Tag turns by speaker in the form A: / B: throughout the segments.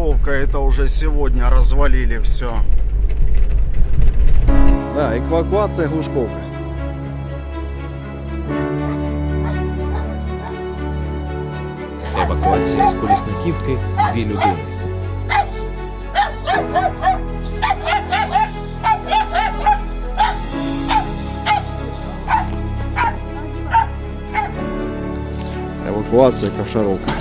A: Глушковка это уже сегодня развалили все.
B: Да, евакуація Глушковка.
C: Евакуація з колісниківки дві людини.
B: Евакуація Ковшаровка.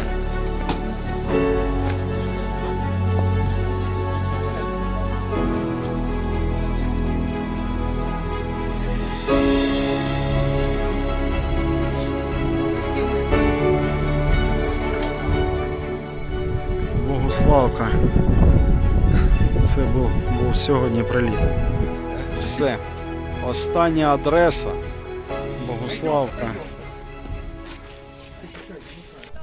A: Богуславка. Це був, був сьогодні приліт. Все. Остання адреса. Богуславка.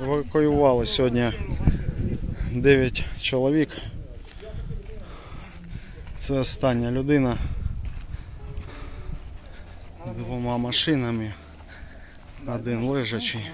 A: Евакуювали сьогодні 9 чоловік. Це остання людина. Двома машинами. Один лежачий.